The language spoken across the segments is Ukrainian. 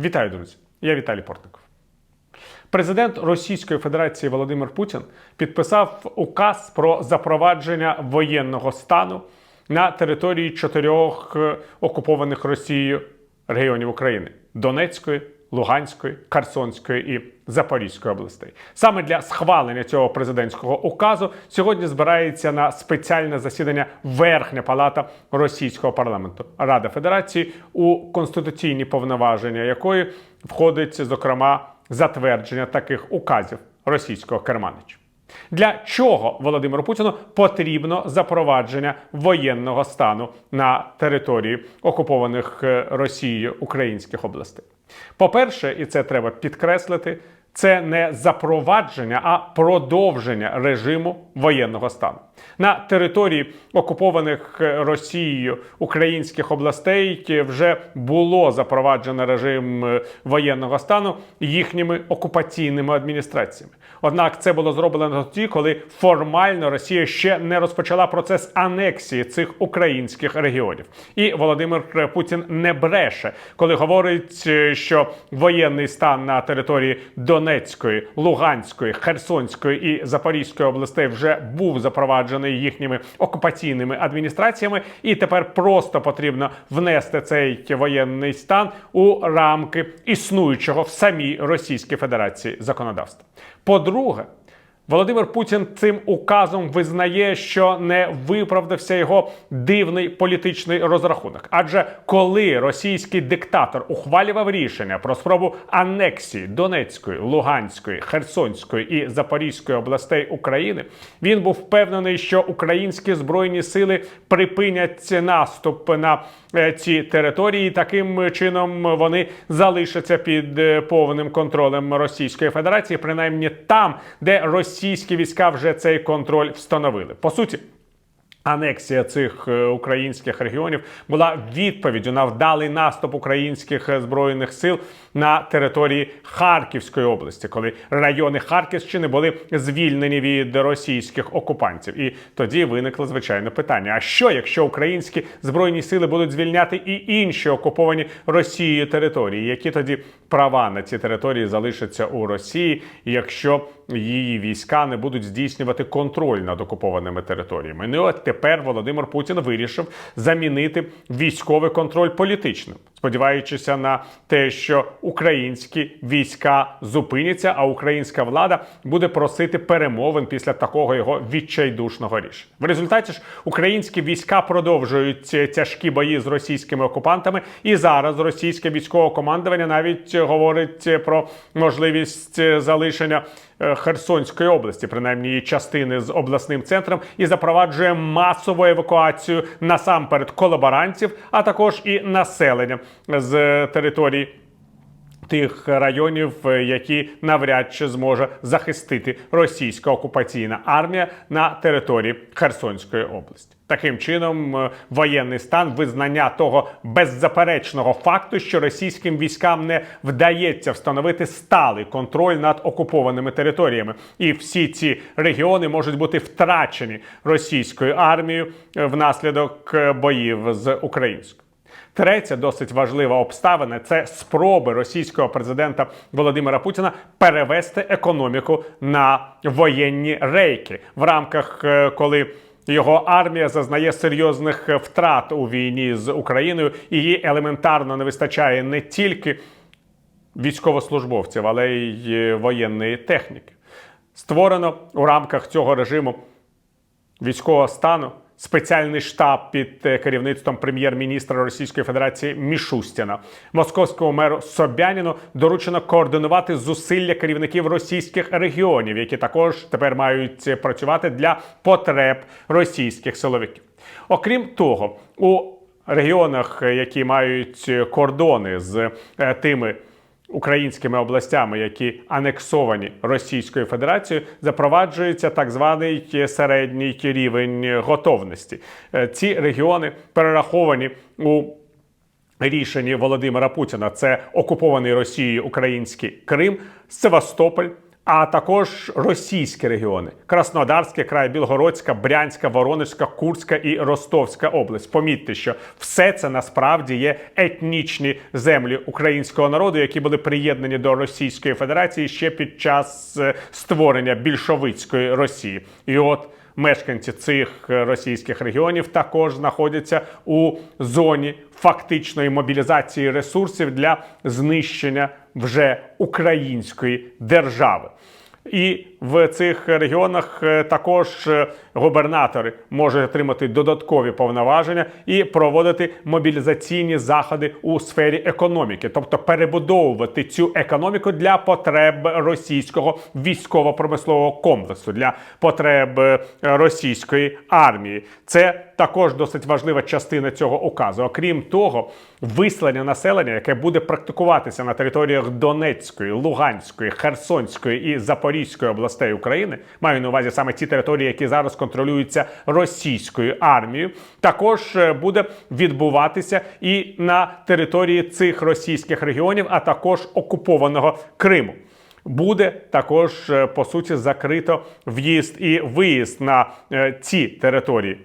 Вітаю, друзі! Я Віталій Портников. Президент Російської Федерації Володимир Путін підписав указ про запровадження воєнного стану на території чотирьох е, окупованих Росією регіонів України: Донецької, Луганської, Карсонської і Запорізької областей. Саме для схвалення цього президентського указу сьогодні збирається на спеціальне засідання Верхня Палата російського парламенту Рада Федерації, у конституційні повноваження якої входить зокрема затвердження таких указів російського керманича. Для чого Володимиру Путіну потрібно запровадження воєнного стану на території окупованих е, Росією українських областей? По-перше, і це треба підкреслити, це не запровадження, а продовження режиму воєнного стану на території окупованих е, Росією українських областей е, вже було запроваджено режим е, воєнного стану їхніми окупаційними адміністраціями. Однак це було зроблено тоді, коли формально Росія ще не розпочала процес анексії цих українських регіонів. І Володимир Путін не бреше, коли говорить, що воєнний стан на території Донецької, Луганської, Херсонської і Запорізької областей вже був запроваджений їхніми окупаційними адміністраціями, і тепер просто потрібно внести цей воєнний стан у рамки існуючого в самій Російській Федерації законодавства. По-друге, Володимир Путін цим указом визнає, що не виправдався його дивний політичний розрахунок. Адже коли російський диктатор ухвалював рішення про спробу анексії Донецької, Луганської, Херсонської і Запорізької областей України, він був впевнений, що українські збройні сили припинять наступ на е, ці території. і Таким чином вони залишаться під е, повним контролем Російської Федерації, принаймні там, де російські війська вже цей контроль встановили. По суті. Анексія цих е, українських регіонів була відповіддю на вдалий наступ українських е, збройних сил на території Харківської області, коли райони Харківщини були звільнені від російських окупантів. І тоді виникло звичайне питання: а що, якщо українські збройні сили будуть звільняти і інші окуповані Росією території? Які тоді права на ці території залишаться у Росії, якщо її війська не будуть здійснювати контроль над окупованими територіями? Ну от тепер Володимир Путін вирішив замінити військовий контроль політичним, сподіваючися на те, що українські війська зупиняться, а українська влада буде просити перемовин після такого його відчайдушного рішення. В результаті ж українські війська продовжують тяжкі бої з російськими окупантами, і зараз російське військове командування навіть говорить про можливість залишення. Е, Херсонської області, принаймні її частини з обласним центром, і запроваджує масову евакуацію насамперед колаборантів, а також і населення з території тих районів, е, які навряд чи зможе захистити російська окупаційна армія на території Херсонської області. Таким чином, е, воєнний стан визнання того беззаперечного факту, що російським військам не вдається встановити сталий контроль над окупованими територіями, і всі ці регіони можуть бути втрачені російською армією е, внаслідок боїв з українською. Третя досить важлива обставина це спроби російського президента Володимира Путіна перевести економіку на воєнні рейки в рамках, е, коли його армія зазнає серйозних е, втрат у війні з Україною, і їй елементарно не вистачає не тільки військовослужбовців, але й е, воєнної техніки. Створено у рамках цього режиму військового стану спеціальний штаб під е, керівництвом прем'єр-міністра Російської Федерації Мішустіна. Московському меру Собяніну доручено координувати зусилля керівників російських регіонів, які також тепер мають працювати для потреб російських силовиків. Окрім того, у регіонах, які мають кордони з е, тими українськими областями, які анексовані Російською Федерацією, запроваджується так званий середній рівень готовності. Е, Ці регіони перераховані у рішенні Володимира Путіна. Це окупований Росією український Крим, Севастополь. А також російські регіони: Краснодарський край, Білгородська, Брянська, Воронежська, Курська і Ростовська область. Помітьте, що все це насправді є етнічні землі українського народу, які були приєднані до Російської Федерації ще під час е, створення більшовицької Росії. І от мешканці цих е, російських регіонів також знаходяться у зоні фактичної мобілізації ресурсів для знищення вже української держави. І в цих регіонах е, також е, губернатори можуть отримати додаткові повноваження і проводити мобілізаційні заходи у сфері економіки, тобто перебудовувати цю економіку для потреб російського військово-промислового комплексу, для потреб е, російської армії. Це також досить важлива частина цього указу. Окрім того, вислання населення, яке буде практикуватися на територіях Донецької, Луганської, Херсонської і Запорізької областей України, маю на увазі саме ті території, які зараз контролюються російською армією, також е, буде відбуватися і на території цих російських регіонів, а також окупованого Криму. Буде також е, по суті закрито в'їзд і виїзд на е, ці території.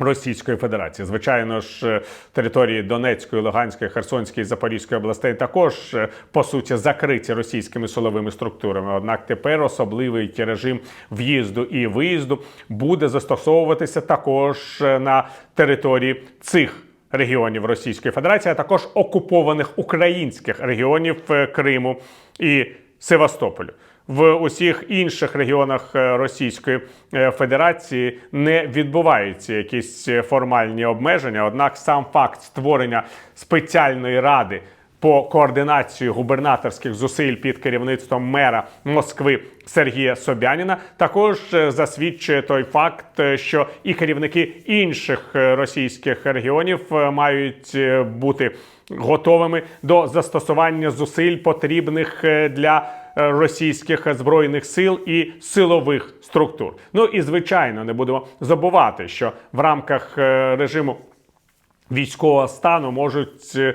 Російської Федерації, звичайно ж, е, території Донецької, Луганської, Херсонської, Запорізької областей також е, по суті закриті російськими силовими структурами. Однак тепер особливий режим в'їзду і виїзду буде застосовуватися також е, на території цих. Регіонів Російської Федерації, а також окупованих українських регіонів Криму і Севастополю. В усіх інших регіонах е, Російської е, Федерації не відбуваються якісь е, формальні обмеження. Однак, сам факт створення спеціальної ради по координації губернаторських зусиль під керівництвом мера Москви Сергія Собяніна також засвідчує той факт, що і керівники інших російських регіонів мають бути готовими до застосування зусиль потрібних для російських збройних сил і силових структур. Ну і звичайно, не будемо забувати, що в рамках е, режиму військового стану можуть е,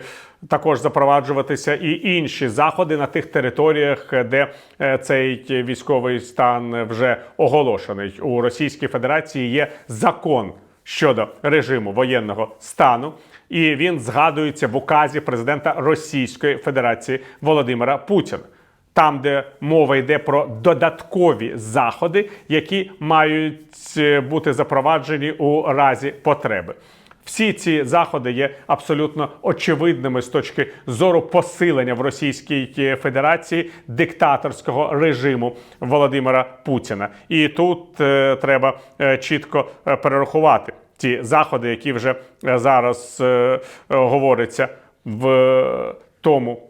також запроваджуватися і інші заходи на тих територіях, де е, цей військовий стан вже оголошений у Російській Федерації. Є закон щодо режиму воєнного стану, і він згадується в указі президента Російської Федерації Володимира Путіна. Там, де мова йде про додаткові заходи, які мають е, бути запроваджені у разі потреби. Всі ці заходи є абсолютно очевидними з точки зору посилення в Російській Федерації диктаторського режиму Володимира Путіна. І тут е, треба е, чітко е, перерахувати ті заходи, які вже е, зараз е, е, говориться в е, тому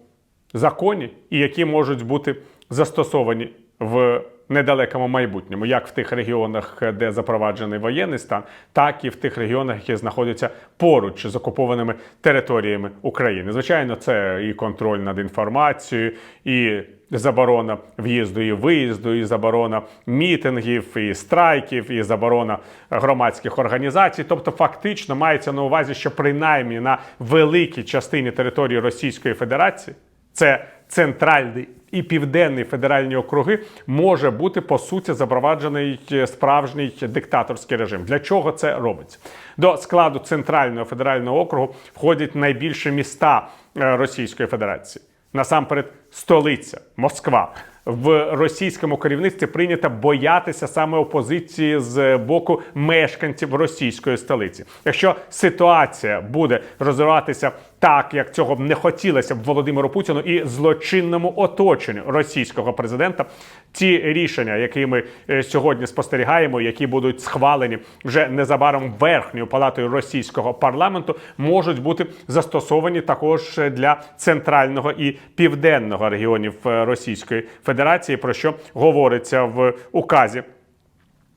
законі, і які можуть бути застосовані в недалекому майбутньому, як в тих регіонах, де запроваджений воєнний стан, так і в тих регіонах, які знаходяться поруч з окупованими територіями України. Звичайно, це і контроль над інформацією, і заборона в'їзду і виїзду, і заборона мітингів, і страйків, і заборона громадських організацій. Тобто, фактично мається на увазі, що принаймні на великій частині території Російської Федерації це центральний і південний федеральні округи може бути по суті запроваджений справжній диктаторський режим. Для чого це робиться? До складу центрального федерального округу входять найбільші міста е, Російської Федерації. Насамперед, столиця Москва. В російському керівництві прийнято боятися саме опозиції з боку мешканців російської столиці. Якщо ситуація буде розвиватися так, як цього б не хотілося б Володимиру Путіну і злочинному оточенню російського президента, ті рішення, які ми е, сьогодні спостерігаємо, які будуть схвалені вже незабаром верхньою палатою російського парламенту, можуть бути застосовані також для центрального і південного регіонів е, Російської Федерації, про що говориться в указі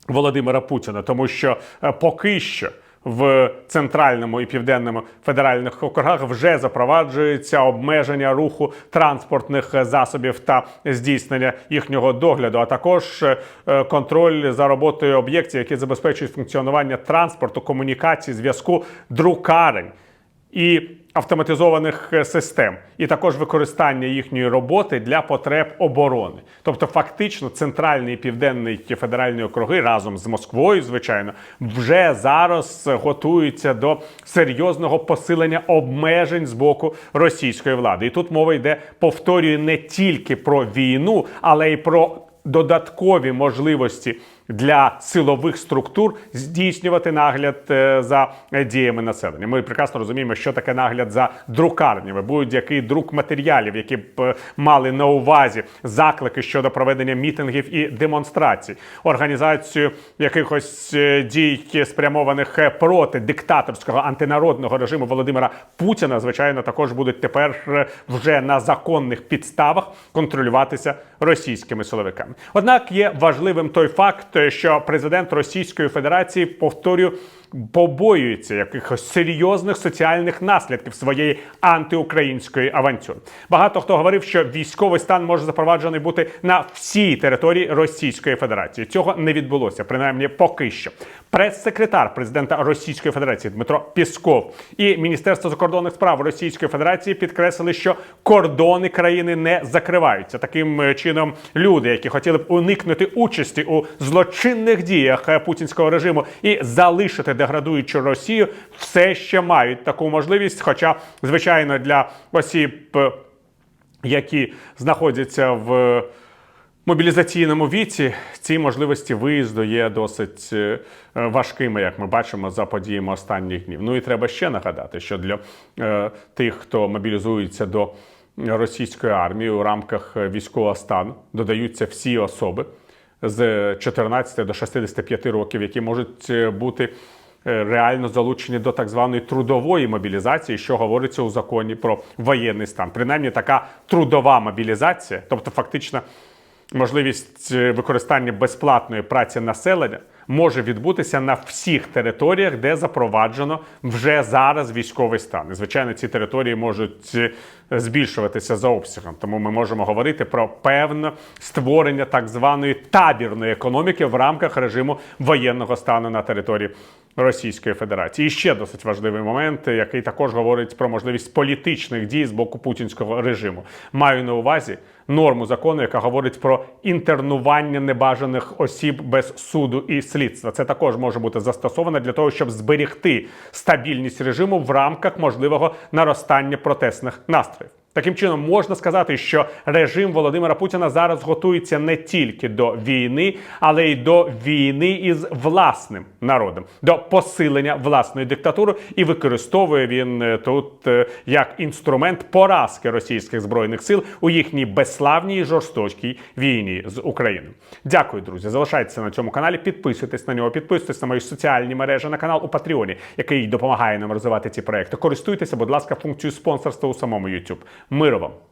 Володимира Путіна, тому що е, поки що. В центральному і південному федеральних округах вже запроваджується обмеження руху транспортних засобів та здійснення їхнього догляду, а також е, контроль за роботою об'єктів, які забезпечують функціонування транспорту, комунікації, зв'язку, друкарень. і автоматизованих е, систем, і також використання їхньої роботи для потреб оборони. Тобто, фактично, центральний і південний федеральні округи разом з Москвою, звичайно, вже зараз готуються до серйозного посилення обмежень з боку російської влади. І тут мова йде, повторюю, не тільки про війну, але й про додаткові можливості для силових структур здійснювати нагляд е, за діями населення. Ми прекрасно розуміємо, що таке нагляд за друкарнями, будь-який друк матеріалів, які б е, мали на увазі заклики щодо проведення мітингів і демонстрацій, організацію якихось е, дій, спрямованих проти диктаторського антинародного режиму Володимира Путіна, звичайно, також будуть тепер вже на законних підставах контролюватися російськими силовиками. Однак є важливим той факт, що президент Російської Федерації повторюю. Побоюється якихось серйозних соціальних наслідків своєї антиукраїнської авантюри. Багато хто говорив, що військовий стан може запроваджений бути на всій території Російської Федерації. Цього не відбулося, принаймні поки що. Прес-секретар президента Російської Федерації Дмитро Пісков і Міністерство закордонних справ Російської Федерації підкреслили, що кордони країни не закриваються. Таким е, чином, люди, які хотіли б уникнути участі у злочинних діях е, путінського режиму і залишити деградуючу Росію, все ще мають таку можливість. Хоча, звичайно, для осіб, е, які знаходяться в мобілізаційному віці, ці можливості виїзду є досить е, важкими, як ми бачимо за подіями останніх днів. Ну і треба ще нагадати, що для е, тих, хто мобілізується до російської армії у рамках військового стану, додаються всі особи з 14 до 65 років, які можуть е, бути реально залучені до так званої трудової мобілізації, що говориться у законі про воєнний стан. Принаймні, така трудова мобілізація, тобто фактично можливість е, використання безплатної праці населення. Може відбутися на всіх територіях, де запроваджено вже зараз військовий стан. І, звичайно, ці території можуть е, збільшуватися за обсягом. Тому ми можемо говорити про певне створення так званої табірної економіки в рамках режиму воєнного стану на території Російської Федерації. І ще досить важливий момент, який також говорить про можливість політичних дій з боку путінського режиму. Маю на увазі норму закону, яка говорить про інтернування небажаних осіб без суду і слідства. Це також може бути застосовано для того, щоб зберігти стабільність режиму в рамках можливого наростання протестних настроїв. Таким чином можна сказати, що режим Володимира Путіна зараз готується не тільки до війни, але й до війни із власним народом, до посилення власної диктатури, і використовує він е, тут е, як інструмент поразки російських збройних сил у їхній безславній жорстокій війні з Україною. Дякую, друзі. Залишайтеся на цьому каналі, підписуйтесь на нього, підписуйтесь на мої соціальні мережі на канал у Патреоні, який допомагає нам розвивати ці проекти. Користуйтеся, будь ласка, функцією спонсорства у самому YouTube. Миру вам!